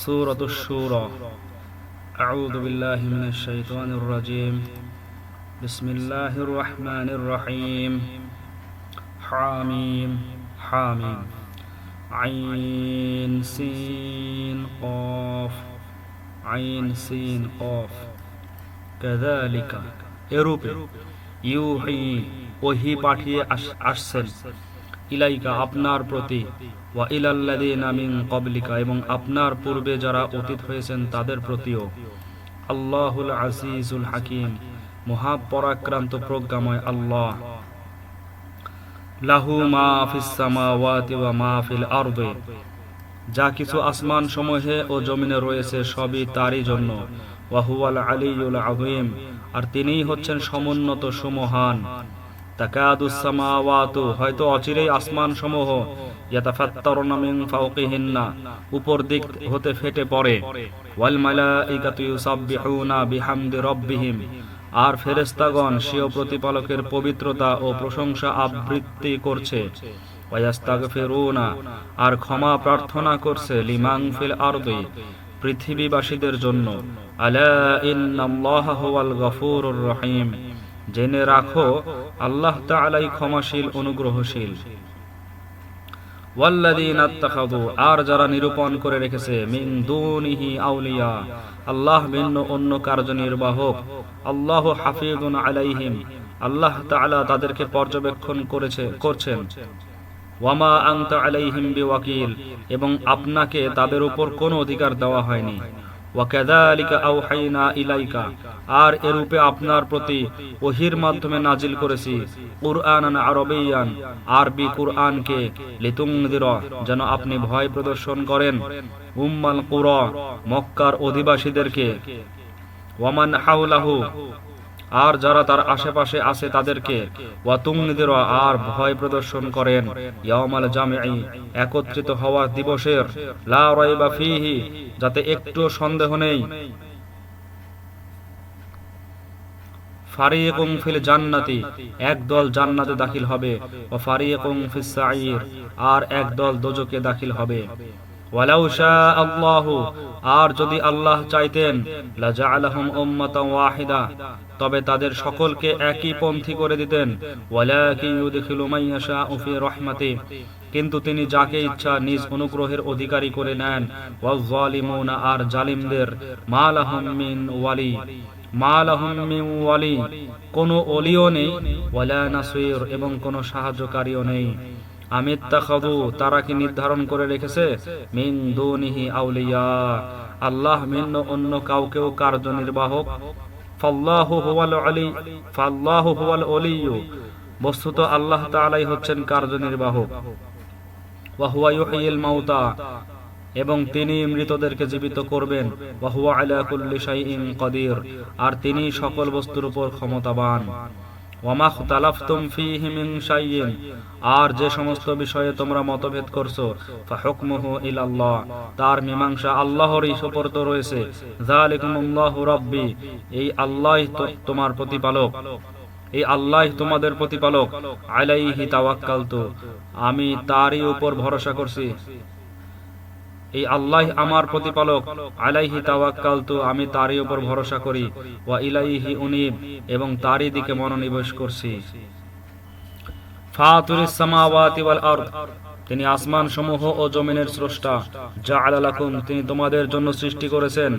سورة الشورى أعوذ بالله من الشيطان الرجيم بسم الله الرحمن الرحيم حاميم حاميم عين سين قاف عين سين قاف كذلك এরূপে ইউহি ওহি পাঠিয়ে আস- আসছেন ইলাইকা আপনার প্রতি। ওয়া ইলাল্লাযীনা মিন ক্বাবলিকা, এবং আপনার পূর্বে যারা অতীত হয়েছেন তাদের প্রতিও। আল্লাহুল আজিজুল হাকিম, মহাপরাক্রান্ত প্রজ্ঞাময় আল্লাহ। লাহু মা ফিস সামাওয়াতি ওয়া মা ফিল আরদি। যা কিছু আসমান সমূহে ও জমিনে রয়েছে, সবই তারই জন্য। ওয়াহুয়াল আলিউল আযীম, আর তিনিই হচ্ছেন সমুন্নত সুমহান। হয়তো অচিরেই আসমান সমূহ উপর দিক হতে ফেটে পড়ে। আর ফেরেশতাগণ স্বীয় প্রতিপালকের পবিত্রতা ও প্রশংসা আবৃত্তি করছে। আর ক্ষমা প্রার্থনা করছে লিমাং ফিল আরদি, পৃথিবীবাসীদের জন্য। আলা ইন্নাল্লাহা রহিম। জেনে রাখো, আল্লাহ তাআলাই ক্ষমাশীল, অনুগ্রহশীল। আর যারা নিরূপণ করে রেখেছে আল্লাহ ভিন্ন, অন্য আল্লাহ হাফিজুন আলাইহিম, আল্লাহ তাদেরকে পর্যবেক্ষণ করেছে, করছেন। ওয়ামা আলাইহিম এবং আপনাকে তাদের উপর কোনো অধিকার দেওয়া হয়নি। ওয়াকাযালিকা আওহাইনা ইলাইকা। আর এরূপে আপনার প্রতি ওহির মাধ্যমে নাজিল করেছি, কুরআনান আরবিয়ান, আরবি কুরআনকে, লিতুংদির, যেন আপনি ভয় প্রদর্শন করেন। উম্মাল কুরা, মক্কার অধিবাসীদেরকে। ওয়ামান হাউলাহু আর যারা তার আশেপাশে আছে তাদেরকে আর ভয় প্রদর্শন করেন। একত্রিত হওয়ার দিবসের। যাতে একটু সন্দেহ নেই। জান্নাতি, এক দল জান্নাতে দাখিল হবে। ও আর এক দল দোজকে দাখিল হবে। আর যদি আল্লাহ চাইতেন ওয়াহিদা তবে তাদের সকলকে একই পন্থী করে দিতেন। রাহমাতি। কিন্তু তিনি যাকে ইচ্ছা নিজ অনুগ্রহের অধিকারী করে নেন আর জালিমদের, মা লাহুম মিন ওয়ালি। মা লাহুম ওয়ালি। কোনো ওলিও নেই, ওয়ালা নাসির এবং কোনো সাহায্যকারীও নেই। আমিত্তাখাদু তারা কি নির্ধারণ করে রেখেছে? মিন আউলিয়া। আল্লাহ ভিন্ন অন্য কাউকেও কার্যনির্বাহক আলী ওলিয়্যু বস্তুত আল্লাহ তালাই হচ্ছেন কার্যনির্বাহক মাউতা। এবং তিনি মৃতদেরকে জীবিত করবেন। আর তিনি সকল বস্তুর উপর ক্ষমতাবান। আর যে সমস্ত বিষয়ে তোমরা মতভেদ করছ ইলাল্লাহ, তার মীমাংসা আল্লাহরই সুপর্দ রয়েছে। এই আল্লাহই তো- তোমার প্রতিপালক। এই আল্লাহ তোমাদের প্রতিপালক, আলাইহি তাওয়াক্কালতু। আমি তারই উপর ভরসা করছি। এই আল্লাহ আমার প্রতিপালক, আলাইহি তাওয়াক্কালতু আমি তারই উপর ভরসা করি, ওয়া ইলাইহি উনিব, এবং তারই দিকে মনোনিবেশ করছি। ফাতুরিস সামাওয়াতি ওয়াল আরদ। তিনি আসমান সমূহ ও জমিনের স্রষ্টা। যা আলালাকুম তিনি তোমাদের জন্য সৃষ্টি করেছেন।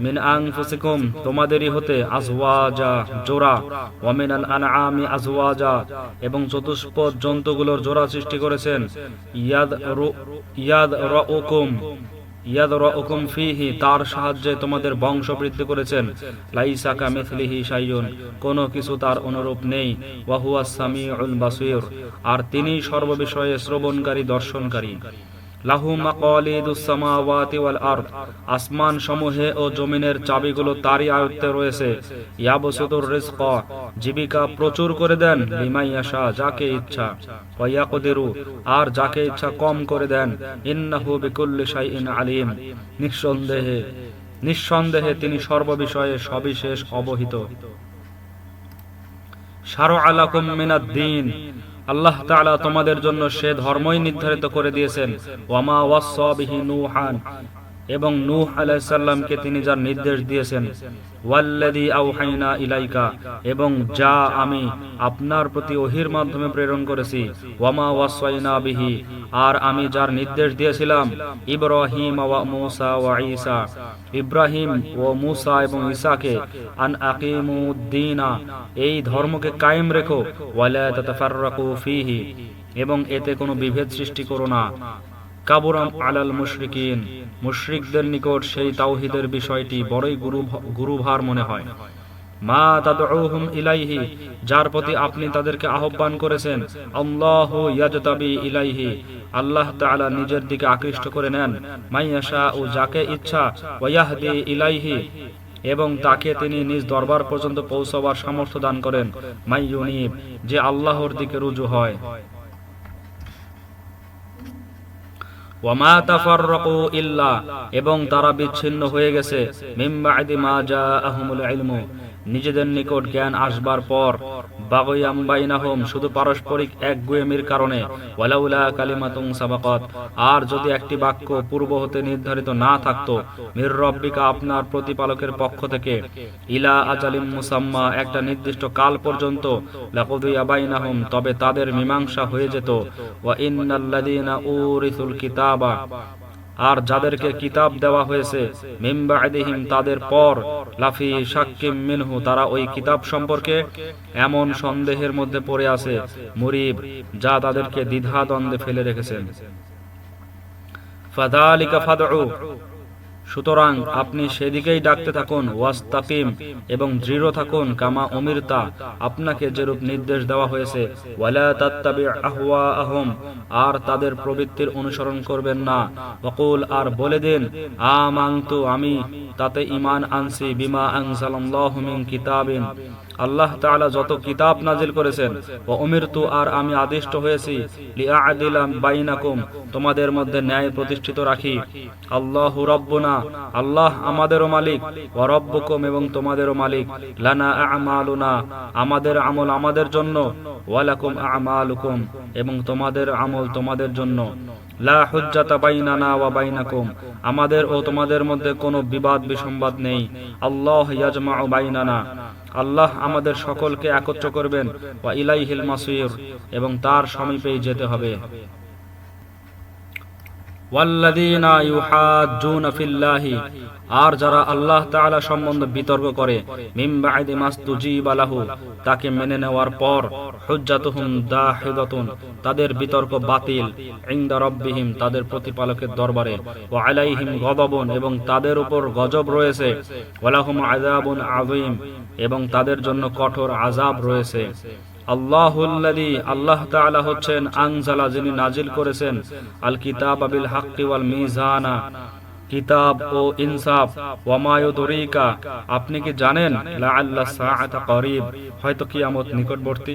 মিন আং ফুসিকুম তোমাদেরই হতে আজওয়াজা, জোড়া। ওয়া মিনাল আনআমি, আজওয়াজা। এবং চতুষ্পদ জন্তুগুলোর জোড়া সৃষ্টি করেছেন। ইয়াদ ইয়াদ রাউকুম তার সাহায্যে তোমাদের বংশ বৃদ্ধি করেছেন লাইসা কোনো কিছু তার অনুরূপ নেই। আর তিনি সর্ববিষয়ে শ্রবণকারী, দর্শনকারী। আসমান সমূহে ও জমিনের চাবিগুলো তারই আয়ত্তে রয়েছে। জীবিকা প্রচুর করে দেন লিমাই ইয়াশা, যাকে ইচ্ছা ওয়া আর যাকে ইচ্ছা কম করে দেন। ইন্নাহু বিকুল্লি শাইইন আলিম। নিঃসন্দেহে নিঃসন্দেহে তিনি সর্ববিষয়ে সবিশেষ অবহিত। শারু আলাকুম মিনাদ দিন আল্লাহ তোমাদের জন্য সে ধর্মই নির্ধারিত করে দিয়েছেন। ওয়ামা ওয়াসসা বিহি নূহান। এবং নূহ আলাইসাল্লামকে তিনি যার নির্দেশ দিয়েছেন ওয়াল্লাদি আউহাইনা ইলাইকা এবং যা আমি আপনার প্রতি ওহির মাধ্যমে প্রেরণ করেছি, ওয়ামা ওয়াসাইনা বিহি আর আমি যার নির্দেশ দিয়েছিলাম, ইব্রাহিম ওয়া মুসা ওয়া ঈসা ইব্রাহিম ও মুসা এবং ঈসাকে আন আকিমুদ্দিনা এই ধর্মকে কায়েম রেখো ওয়ালা তাতাফাররাকু ফীহি এবং এতে কোনো বিভেদ সৃষ্টি করো না কাবুরাম আলাল মুশরিকিন মুশরিকদের নিকট সেই তাওহিদের বিষয়টি বড়ই গুরু গুরুভার মনে হয়। মা তাদউহুম ইলাইহি, যার প্রতি আপনি তাদেরকে আহ্বান করেছেন, আল্লাহু ইয়াজতাবি ইলাইহি, আল্লাহ তাআলা নিজের দিকে আকৃষ্ট করে নেন। মাইয়াশা ও যাকে ইচ্ছা, ওয়াহদি ইলাইহি, এবং তাকে তিনি নিজ দরবার পর্যন্ত পৌঁছাবার সামর্থ্য দান করেন। মাইয়ুনিব যে আল্লাহর দিকে রুজু হয়। এবং তারা বিচ্ছিন্ন হয়ে গেছে নিজেদের নিকট জ্ঞান আসবার পর বাগয়াম বাইনাহুম, শুধু পারস্পরিক কারণে। ওয়ালাউলা কালিমাতুন সাবাকাত, আর যদি একটি বাক্য পূর্ব হতে নির্ধারিত না থাকতো, মির রব্বিকা আপনার প্রতিপালকের পক্ষ থেকে, ইলা আজালিম মুসাম্মা, একটা নির্দিষ্ট কাল পর্যন্ত লাকুদুয়াবাইনাহুম তবে তাদের মীমাংসা হয়ে যেত। ওয়া ইন্নাল্লাযীনা উরিসুল কিতাবা আর যাদেরকে কিতাব দেওয়া হয়েছে মিমবাদিহিম তাদের পর, লাফি সাকিম মিনহু, তারা ওই কিতাব সম্পর্কে এমন সন্দেহের মধ্যে পড়ে আছে, মুরিব, যা তাদেরকে দ্বিধা দ্বন্দ্বে ফেলে রেখেছেন। ফাদালিকা সুতরাং আপনি সেদিকেই ডাকতে থাকুন, ওয়াস্তাকিম, এবং দৃঢ় থাকুন, কামা অমিরতা আপনাকে যেরূপ নির্দেশ দেওয়া হয়েছে আহম আর তাদের প্রবৃত্তির অনুসরণ করবেন না। বকুল আর বলে দিন আমি তাতে ইমান আনছি, বিমা আনসালাল্লাহু কিতাবিন। আল্লাহ তাআলা যত কিতাব নাজিল করেছেন ও উমিরতু আর আমি আদিষ্ট হয়েছি লিআদিলা বাইনাকুম, তোমাদের মধ্যে ন্যায় প্রতিষ্ঠিত রাখি। আল্লাহু রব্বুনা, আল্লাহ আমাদেরও মালিক, ওয়া রব্বুকুম এবং তোমাদেরও মালিক। লানা আমালুনা, আমাদের আমল আমাদের জন্য ওয়ালাকুম আমালুকুম, এবং তোমাদের আমল তোমাদের জন্য। লা হুজ্জাতা বাইনানা ওয়া বাইনাকুম, আমাদের ও তোমাদের মধ্যে কোনো বিবাদ বিসম্বাদ নেই। আল্লাহ ইয়াজমাউ বাইনানা। আল্লাহ আমাদের সকলকে একত্র করবেন। ওয়া ইলাইহিল মাসির এবং তার সমীপেই যেতে হবে। ফিল্লাহি, আর যারা আল্লাহ সম্বন্ধে বিতর্ক করে তাকে মেনে নেওয়ার পর হুজ্জাতুহুম তাদের বিতর্ক বাতিল, ইনদা তাদের প্রতিপালকের দরবারে, ওয়া আলাইহিম গযবুন এবং তাদের উপর গজব রয়েছে ওয়ালাহুম আযাবুন আযীম, এবং তাদের জন্য কঠোর আযাব রয়েছে। আল্লাহ হচ্ছেন আনজালা যিনি নাজিল করেছেন আল কিতাব আবিল মিজানা কিতাব ও ইনসাফ আপনি কি জানেন, লাআল্লা সাআতা হয়তো কিয়ামত নিকটবর্তী।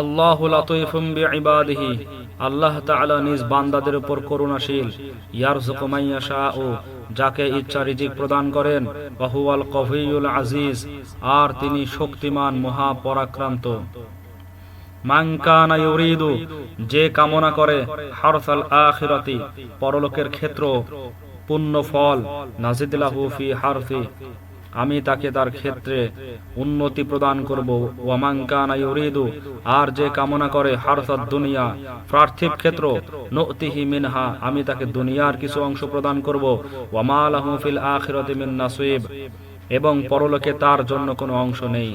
আল্লাহ আল্লাহ নিজ বান্দাদের উপর করুণাশীল। ইয়াশাউ, যাকে ইচ্ছা রিজিক প্রদান করেন ওয়া হুয়াল কভিয়ুল আজিজ, আর তিনি শক্তিমান মহা পরাক্রান্ত যে কামনা করে পরলোকের ক্ষেত্র, পুণ্য ফল নাজিদুল্লাহু হারফি আমি তাকে তার ক্ষেত্রে উন্নতি প্রদান করব। ওয়ামাঙ্কানা ইউরিদু, আর যে কামনা করে হারসাদ দুনিয়া, পার্থিব ক্ষেত্র, নতিহি মিনহা, আমি তাকে দুনিয়ার কিছু অংশ প্রদান করব। ওয়ামাল ফিল আখিরাতি মিন নাসিব, এবং পরলোকে তার জন্য কোনো অংশ নেই।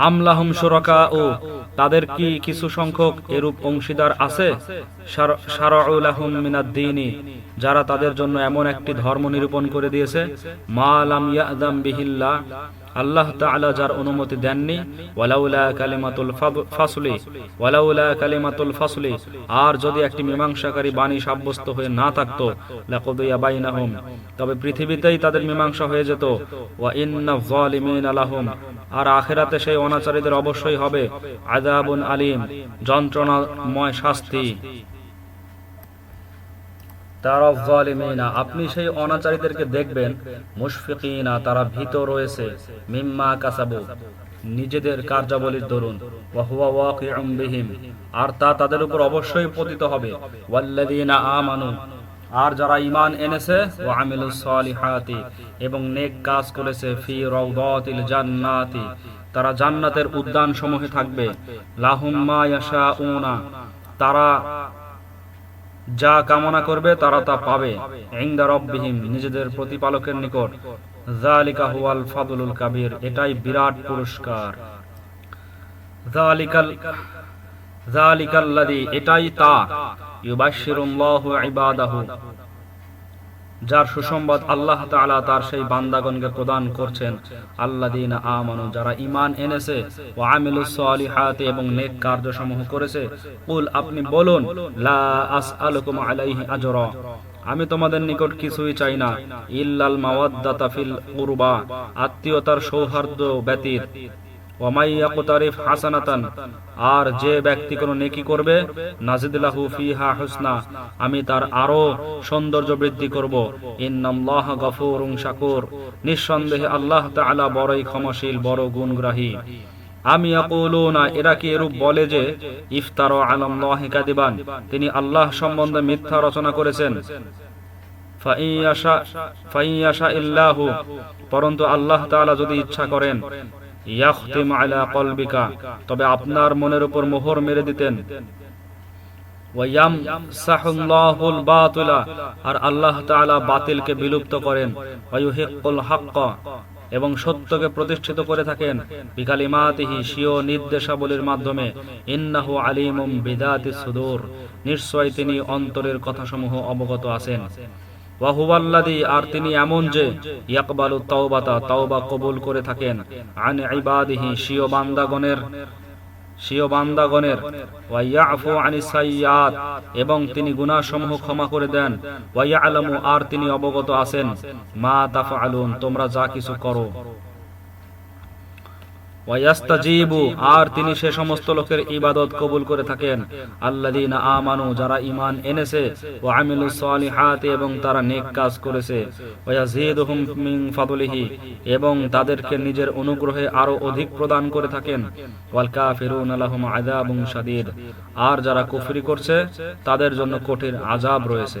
আমলাহুম সুরকা ও, তাদের কি কিছু সংখ্যক এরূপ অংশীদার আছে? যারা তাদের জন্য এমন একটি ধর্ম নিরূপণ করে দিয়েছে। মা লাম ইয়াদাম বিহিল্লাহ আল্লাহ তাআলা যার অনুমতি দেননি, ওয়ালাউলা কালিমাতুল ফাসলি, ওয়ালাউলা কালিমাতুল ফাসলি, আর যদি একটি মীমাংসাকারী বাণী সাব্যস্ত হয়ে না থাকতো, লাকুদিয়া বাইনাহুম, তবে পৃথিবীতেই তাদের মীমাংসা হয়ে যেত, ওয়া ইন্না যালিমিনা আর আখেরাতে সেই অনাচারীদের অবশ্যই হবে আযাবুন আলিম, যন্ত্রণাময় শাস্তি। আপনি সেই অনাচারীদেরকে দেখবেন। মুশফিকিনা, তারা ভীত রয়েছে। মিম্মা কাসাবু, নিজেদের কার্যাবলীর দরুন। আর তা তাদের উপর অবশ্যই পতিত হবে। আর যারা ইমান এনেছে, ওয়া আমিলুস সালিহাতি, এবং নেক কাজ করেছে, ফি রাউদাতিল জান্নাতি, তারা জান্নাতের উদ্যান সমূহে থাকবে। লাহুম মা ইয়াশাউনা, তারা যা কামনা করবে তারা তা পাবে। নিজেদের প্রতিপালকের নিকট। হুয়াল ফাদুলুল কাবীর, এটাই বিরাট পুরস্কার। এটাই তা। যার সুসংবাদ আল্লাহ তাআলা তার সেই বান্দাগণকে প্রদান করছেন। আল্লাযীনা আমানু, যারা ঈমান এনেছে, ওয়া আমিলুস সালিহাতি এবং নেক কার্যসমূহ করেছে, কুল আপনি বলুন, লা আসআলুকুম আলাইহি আজরা। আমি তোমাদের নিকট কিছুই চাই না। ইল্লাল মাওয়াদ্দাতা ফিল কুরবা, আত্মীয়তার সৌহার্দ্য ব্যতীত। হাসানাতান, আর যে ব্যক্তি কোনো নেকি করবে ফিহা আমি তার আরও সৌন্দর্য বৃদ্ধি করব। ইন্নাল্লাহ নিঃসন্দেহে আল্লাহ তাআলা বড়ই ক্ষমাশীল, বড় গুণগ্রাহী। আমি না এরা কি এরূপ বলে যে, ইফতার আলাল্লাহি কাদিবান তিনি আল্লাহ সম্বন্ধে মিথ্যা রচনা করেছেন। ফাইয়াশা ফাইয়াশা ইল্লাহু, পরন্তু আল্লাহ তাআলা যদি ইচ্ছা করেন তবে আপনার মনের উপর মোহর মেরে দিতেন। আর আল্লাহ বাতিলকে বিলুপ্ত করেন। এবং সত্যকে প্রতিষ্ঠিত করে থাকেন। বিকালিমাতিহি স্বীয় নির্দেশাবলীর মাধ্যমে। ইন্নাহু আলিমুম বিদাতিস সুদূর। নিশ্চয় তিনি অন্তরের কথাসমূহ অবগত আছেন। ওয়াহুয়াল্লাদি আর তিনি এমন যে, ইয়াকবালু তাওবাতা, তাওবা কবুল করে থাকেন। আন ইবাদিহি, স্বীয় বান্দাগণের স্বীয় বান্দাগণের। ওয়াইয়াফু আনি সাইয়াত এবং তিনি গুনাহসমূহ ক্ষমা করে দেন। ওয়াইয়ালামু আর তিনি অবগত আছেন। মা তাফা তাফআলুন, তোমরা যা কিছু করো। আর তিনি সে সমস্ত লোকের ইবাদত কবুল করে থাকেন। আল্লাযীনা আমানু, যারা ঈমান এনেছে, ওয়া আমিলুস সালিহাতি, এবং তারা নেক কাজ করেছে। এবং তাদেরকে নিজের অনুগ্রহে আরও অধিক প্রদান করে থাকেন। আর যারা কুফরি করছে, তাদের জন্য কঠিন আযাব রয়েছে।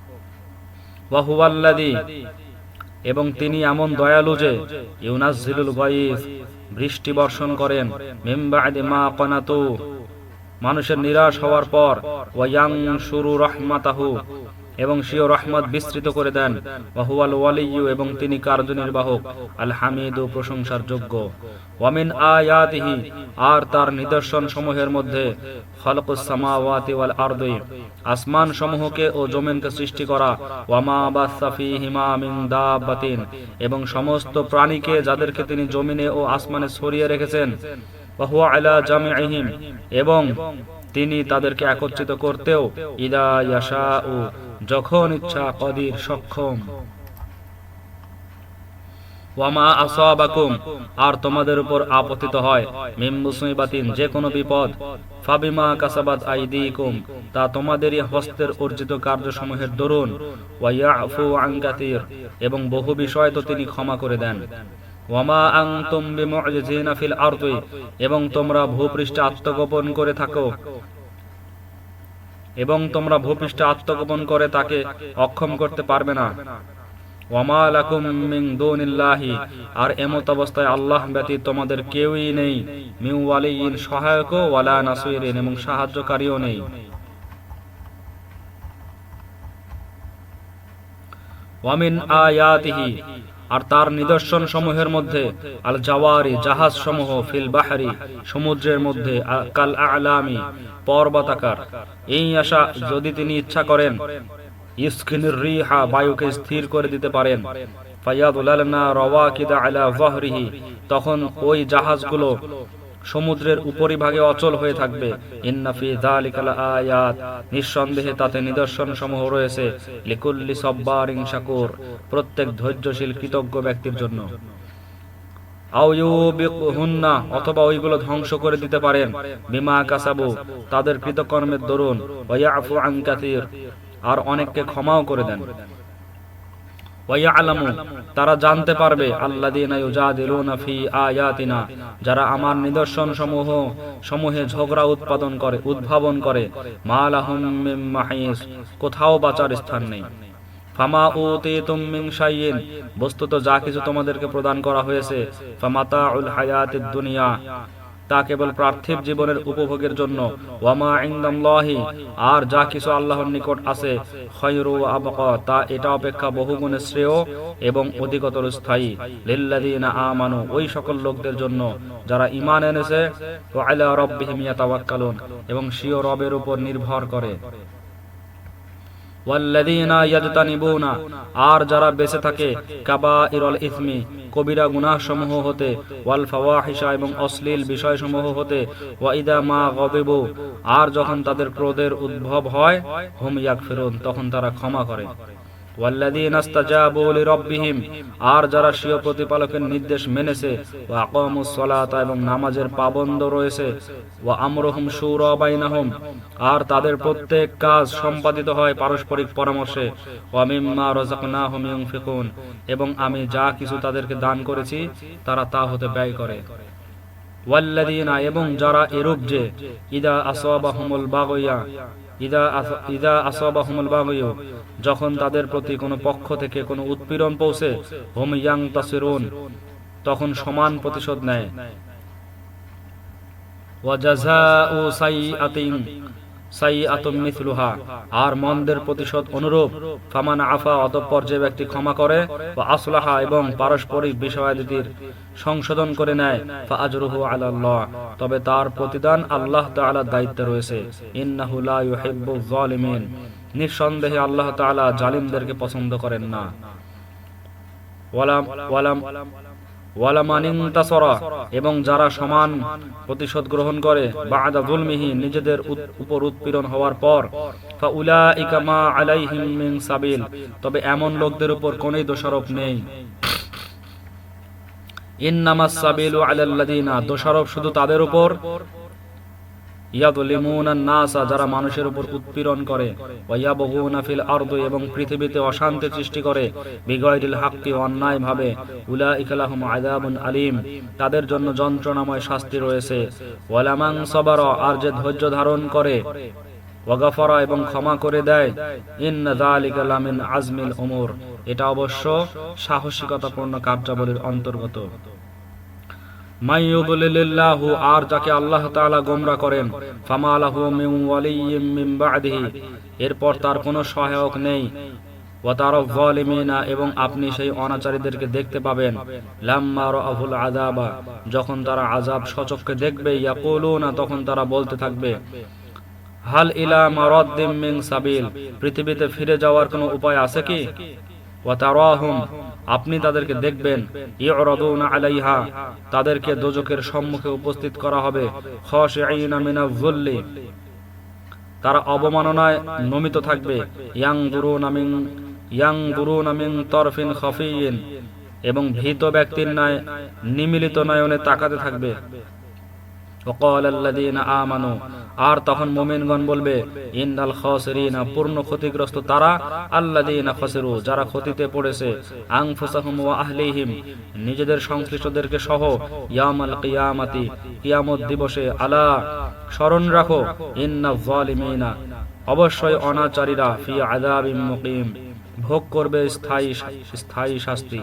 ওয়াহুয়াল্লাদি এবং তিনি এমন দয়ালু যে ইউনাজ্জিলুল গায়িস বৃষ্টি বর্ষণ করেন মিমবাদি মা কনাতু মানুষের নিরাশ হওয়ার পর ওয়াং শুরু রহমাতাহু। এবং সিও রহমত বিস্তৃত করে দেন। ওয়ালিয়ু এবং তিনি কার্যনির্বাহক আল হামিদ ও প্রশংসার যোগ্য। ওয়ামিন আয়াতিহি, আর তার নিদর্শন সমূহের মধ্যে ওয়াল আরদি, আসমান সমূহকে ও জমিনকে সৃষ্টি করা, ওয়ামা বাসা ফীহিমা মিন দাব্বাতিন, এবং সমস্ত প্রাণীকে যাদেরকে তিনি জমিনে ও আসমানে ছড়িয়ে রেখেছেন, ওয়াহুয়া আলা জামিইহিম, এবং তিনি তাদেরকে একত্রিত করতেও ইদা ইয়াশাউ যখন ইচ্ছা কদির সক্ষম। ওয়ামা আর তোমাদের উপর আপতিত হয় যে কোনো বিপদ। ফাবিমা কাসাবাত তা তোমাদেরই হস্তের অর্জিত কার্যসমূহের দরুন। ওয়াইয়াফু আন কাতির এবং বহু বিষয় তো তিনি ক্ষমা করে দেন। ওয়ামা আনতুম বিমুজিজিনা ফিল আরদি, এবং তোমরা ভূপৃষ্ঠে আত্মগোপন করে থাকো। এবং তোমরা ভূপৃষ্ঠে আত্মগোপন করে তাকে অক্ষম করতে পারবে না। আর এমত অবস্থায় আল্লাহ ব্যতীত তোমাদের কেউই নেই। মিউ ওয়ালিয়িন সহায়ক ওয়ালা নাসিরিন, এবং সাহায্যকারীও নেই। ওয়ামিন আয়াতিহি আর তার নিদর্শন সমূহের মধ্যে আল জাওয়ারি জাহাজ সমূহ ফিল বাহারি, সমুদ্রের মধ্যে কাল আলামি পর্বতাকার। এই আশা যদি তিনি ইচ্ছা করেন, ইসকিনির রিহা বায়ুকে স্থির করে দিতে পারেন। ফায়াদুলালনা রওয়াকিদা আলা জহরিহি, তখন ওই জাহাজগুলো সমুদ্রের উপরিভাগে অচল হয়ে থাকবে। নিঃসন্দেহে তাতে নিদর্শন সমূহ রয়েছে। লিকুল্লি সব্বারিন শাকুর। প্রত্যেক ধৈর্যশীল, কৃতজ্ঞ ব্যক্তির জন্য। অথবা ওইগুলো ধ্বংস করে দিতে পারেন। বিমা কাসাবু, তাদের কৃতকর্মের দরুন। আর অনেককে ক্ষমাও করে দেন। তারা জানতে পারবে যারা আমার নিদর্শন সমূহ সমূহে ঝগড়া উৎপাদন করে, উদ্ভাবন করে কোথাও বাঁচার স্থান নেই। বস্তুত যা কিছু তোমাদেরকে প্রদান করা হয়েছে তা কেবল পার্থিব জীবনের উপভোগের জন্য। ওয়ামা আর যা কিছু আল্লাহর নিকট আছে তা এটা অপেক্ষা বহুগুণে শ্রেয় এবং অধিকতর স্থায়ী। লিল্লাযিনা আমানু, ওই সকল লোকদের জন্য যারা ইমান এনেছে, ওয়া আলা রাব্বিহিম ইয়াতাওয়াক্কালুন এবং শিও রবের উপর নির্ভর করে। আর যারা বেঁচে থাকে কাবা ইরল ইসমি, কবিরা গুনাহ সমূহ হতে, ওয়াল ফাওয়াহিশা এবং অশ্লীল বিষয় সমূহ হতে, ওয়াইদা মা গদিবু, আর যখন তাদের ক্রোধের উদ্ভব হয়, হুম ফেরুন তখন তারা ক্ষমা করে। আর যারা প্রতিপালকের নির্দেশ মেনেছে আকামুস এবং নামাজের পাবন্দ রয়েছে বাইনাহুম, আর তাদের প্রত্যেক কাজ সম্পাদিত হয় পারস্পরিক পরামর্শে, ওয়া মিম্মা ইউনফিকুন, এবং আমি যা কিছু তাদেরকে দান করেছি, তারা তা হতে ব্যয় করে। ওয়াল্লাযীনা, এবং যারা এরূপ যে, ইদা বাগয়া যখন তাদের প্রতি কোনো পক্ষ থেকে কোনো উৎপীড়ন পৌঁছে, হোম ইয়াং তাসিরুন, তখন সমান প্রতিশোধ নেয়। ও মিথলুহা আর মন্দের প্রতিশোধ অনুরূপ, ফামান আফা অতঃপর যে ব্যক্তি ক্ষমা করে বা আসলাহা এবং পারস্পরিক বিষয়াদিতির সংশোধন করে নেয়, ফা আজরুহু আলাল্লাহ। তবে তার প্রতিদান আল্লাহ তাআলার দায়িত্বে রয়েছে। ইন্নাহু নিঃসন্দেহে আল্লাহ তাআলা জালিমদেরকে পছন্দ করেন না। ওয়ালাম ওয়ালাম এবং যারা সমান প্রতিশোধ গ্রহণ করে নিজেদের উপর উৎপীড়ন হওয়ার পর ইকামা সাবিল। তবে এমন লোকদের উপর কোন দোষারোপ নেই। ইন্নামাস সাবিলু আলাল্লাযিনা, দোষারোপ শুধু তাদের উপর নাসা, যারা মানুষের উপর উৎপীড়ন করে এবং পৃথিবীতে সৃষ্টি করে আযাবুন আলিম, তাদের জন্য যন্ত্রণাময় শাস্তি রয়েছে। আর যে ধৈর্য ধারণ করে এবং ক্ষমা করে দেয় আজমিল এটা অবশ্য সাহসিকতাপূর্ণ কার্যাবলীর অন্তর্গত। আর যাকে আল্লাহ তাআলা গোমরা করেন এরপর তার কোনো সহায়ক নেই। এবং আপনি সেই অনাচারীদেরকে দেখতে পাবেন। যখন তারা আযাব সচক্ষে দেখবে, ইয়াকুলুনা, তখন তারা বলতে থাকবে, হাল ইলা সাবিল, পৃথিবীতে ফিরে যাওয়ার কোনো উপায় আছে কি? আপনি তাদেরকে দেখবেন আলাইহা, তাদেরকে দোজকের সম্মুখে উপস্থিত করা হবে তারা অবমাননায় নমিত থাকবে ইয়াং গুরু ইয়াং গুরু তরফিন এবং ভীত ব্যক্তির ন্যায় নিমিলিত নয়নে তাকাতে থাকবে। আর তখন মোমিনগণ বলবে ইন্দাল খসরিনা, পূর্ণ ক্ষতিগ্রস্ত তারা আল্লাদিনা খসেরু, যারা ক্ষতিতে পড়েছে আংফুসাহুম ওয়া আহলিহিম, নিজেদের সংশ্লিষ্টদেরকে সহ ইয়ামাল কিয়ামাতি, কিয়ামত দিবসে, আলা, স্মরণ রাখো ইন্না যালিমিনা, অবশ্যই অনাচারীরা, ফি আদাবিম মুকিম, ভোগ করবে স্থায়ী স্থায়ী শাস্তি।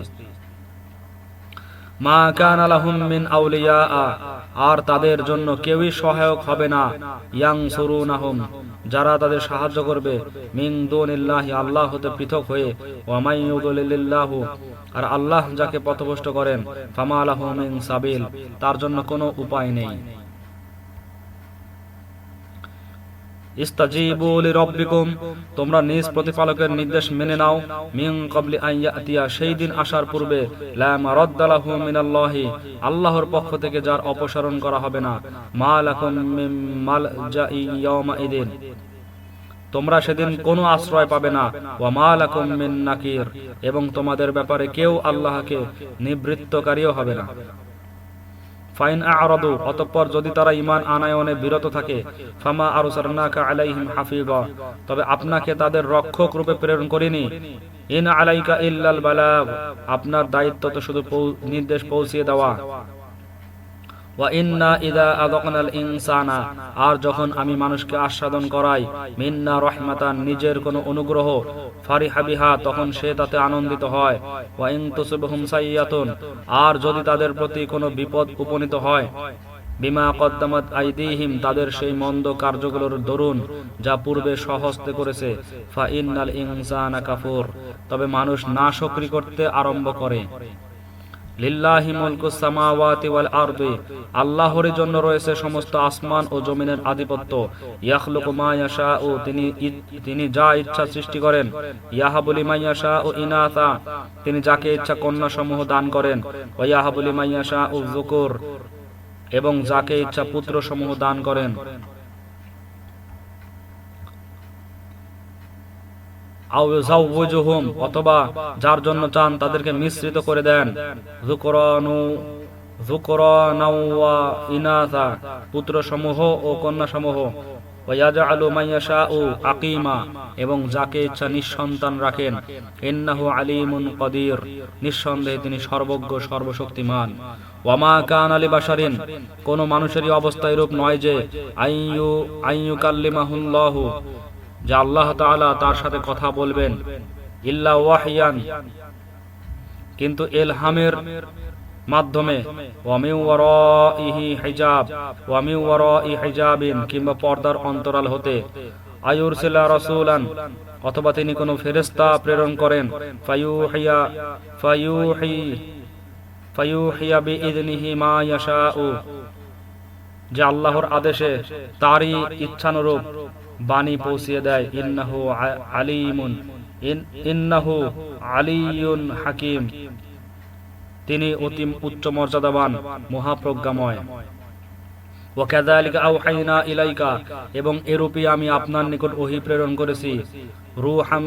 মা কান আলাহুম আউলিয়া আর তাদের জন্য কেউই সহায়ক হবে না। ইয়াং সরুনাহুম যারা তাদের সাহায্য করবে। মিং দুনিল্লাহি, আল্লাহ হতে পৃথক হয়ে। ওয়ামাই ইউদুলিল্লাহু, আর আল্লাহ যাকে পথভ্রষ্ট করেন। ফামা আলাহু মিন সাবিল, তার জন্য কোনো উপায় নেই। তোমরা নিজ প্রতিপালকের নির্দেশ মেনে নাও। মিন সেই দিন আসার পূর্বে আল্লাহর পক্ষ থেকে যার অপসারণ করা হবে না। ইদিন। তোমরা সেদিন কোনো আশ্রয় পাবে না। এবং তোমাদের ব্যাপারে কেউ আল্লাহকে নিবৃত্তকারীও হবে না। ফাইন আরদু, অতঃপর যদি তারা ইমান আনায়নে বিরত থাকে, ফামা আরসালনাকা আলাইহিম হাফিজা তবে আপনাকে তাদের রক্ষক রূপে প্রেরণ করিনি। ইন আলাইকা ইল্লাল বালাগ, আপনার দায়িত্ব তো শুধু নির্দেশ পৌঁছিয়ে দেওয়া। ওয়া ইন্না ইদা ইনসানা, আর যখন আমি মানুষকে আস্বাদন করাই, মিন্না রহমাতান, নিজের কোনো অনুগ্রহ, ফারিহা বিহা, তখন সে তাতে আনন্দিত হয়। ওয়া ইন আর যদি তাদের প্রতি কোনো বিপদ উপনীত হয়, বিমা কদ্দামাত আইদিহিম, তাদের সেই মন্দ কার্যগুলোর দরুন, যা পূর্বে সহস্তে করেছে। ফা ইন্নাল ইনসানা কাফুর, তবে মানুষ নাশকরি করতে আরম্ভ করে। লিল্লাহি মুলকুস সামাওয়াতি ওয়াল আল্লাহর জন্য রয়েছে সমস্ত আসমান ও জমিনের আধিপত্য। ইয়াখলুকু মা ইয়াশাউ, তিনি তিনি যা ইচ্ছা সৃষ্টি করেন। ইয়াহাবুলি মা ইয়াশাউ ইনাথা তিনি যাকে ইচ্ছা কন্যা সমূহ দান করেন। ওয়া ইয়াহাবুলি মা ইয়াশাউ যুকুর, এবং যাকে ইচ্ছা পুত্র সমূহ দান করেন। অথবা যার জন্য চান তাদেরকে মিশ্রিত করে দেন। পুত্র সমূহ ও কন্যা সমূহ এবং যাকে ইচ্ছা নিঃসন্তান রাখেন। ইন্নাহু আলিমুন কদির, নিঃসন্দেহে তিনি সর্বজ্ঞ, সর্বশক্তিমান। ওয়ামা কান আলী বাশারিন কোন মানুষেরই অবস্থা এরূপ নয় যে, আইয়ু আইয়ু কাল্লিমাহুল্লাহু যে আল্লাহ তাআলা তার সাথে কথা বলবেন, ইল্লা ওয়াহিয়ান, কিন্তু এলহামের মাধ্যমে কিংবা পর্দার অন্তরাল হতে অথবা তিনি কোনো ফেরেস্তা প্রেরণ করেন যে আল্লাহর আদেশে তারই ইচ্ছানুরূপ বাণী পৌঁছিয়ে দেয়, ইন্নাহু আলিমুন, ইন- ইন্নাহু আলিয়ুন হাকিম। তিনি অতি উচ্চ মর্যাদাবান মহাপ্রজ্ঞাময়। ইলাইকা, এবং এরূপই আমি আপনার নিকট ওহী প্রেরণ করেছি, রূহাম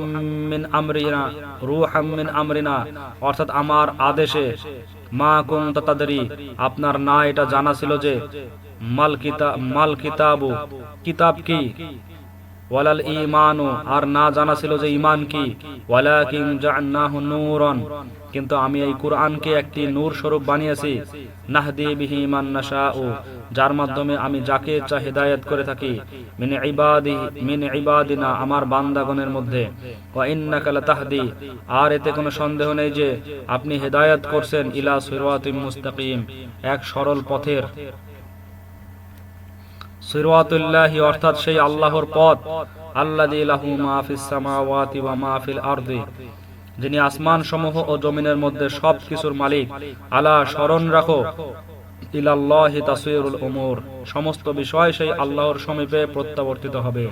মিন আমরিনা, রূহাম মিন আমরিনা। অর্থাৎ আমার আদেশে, মা কুনতা তাদরি, আপনার না এটা জানা ছিল যে মাল কিতাবু, কিতাব কি? ওয়ালাল ঈমানু, আর না জানা ছিল যে ইমান কি। কিন্তু আমি এই কুরআনকে একটি নূর স্বরূপ বানিয়েছি। নাহদি বিহি মান নাশাউ, যার মাধ্যমে আমি যাকে ইচ্ছা হেদায়েত করে থাকি, মিন ইবাদি, মিন ইবাদিনা, আমার বান্দাগণের মধ্যে। ওয়া আর এতে কোনো সন্দেহ নেই যে আপনি হেদায়েত করছেন ইলা সিরাতিম মুস্তাকিম, এক সরল পথের। সিরাতুল্লাহি, অর্থাৎ সেই আল্লাহর পথ। আল্লাযী লাহু মা ফিস সামাওয়াতি ওয়া মা ফিল আরদি। যিনি আসমান সমূহ ও জমিনের মধ্যে সব কিছুর মালিক। আলা, স্মরণ রাখো। ইলাল্লাহি তাসিরুল উমুর। সমস্ত বিষয় সেই আল্লাহর সমীপে প্রত্যাবর্তিত হবে।